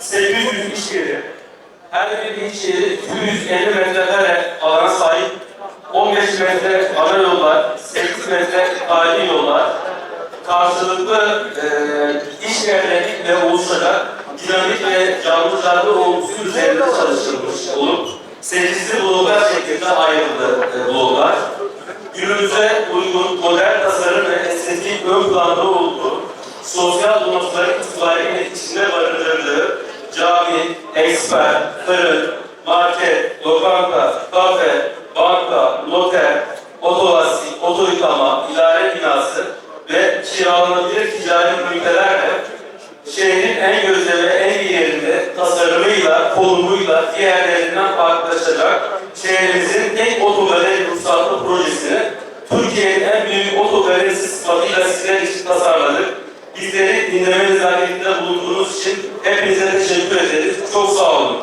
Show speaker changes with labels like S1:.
S1: 800 iş yeri, her bir iş yeri 250 metrekare alana sahip, 15 metre ana yollar, 8 metre tarihi yollar, karşılıklı e, iş yerlerinde oluşacak dinamik ve canlı canlı olgusu üzerinde çalışılmış olup 8'li bloklar şeklinde ayrıldı e, bloklar. Günümüze uygun modern tasarım ve estetik ön planda olduğu, sosyal donatların itibariyle içinde barındırdığı cami, eksper, fırın, market, lokanta, kafe, banka, noter, otolastik, oto yıkama, idare binası ve kiralanabilir ticari mülklerle şehrin en gözde ve en iyi yerinde tasarımıyla, konumuyla diğerlerinden farklılaşacak şehrimizin tek otogaleri ruhsatlı projesini Türkiye'nin en büyük otogalerisi sıfatıyla sizler için tasarladık. Bizleri dinleme nezaketinde bulunduğunuz için hepinize teşekkür çok sağ olun.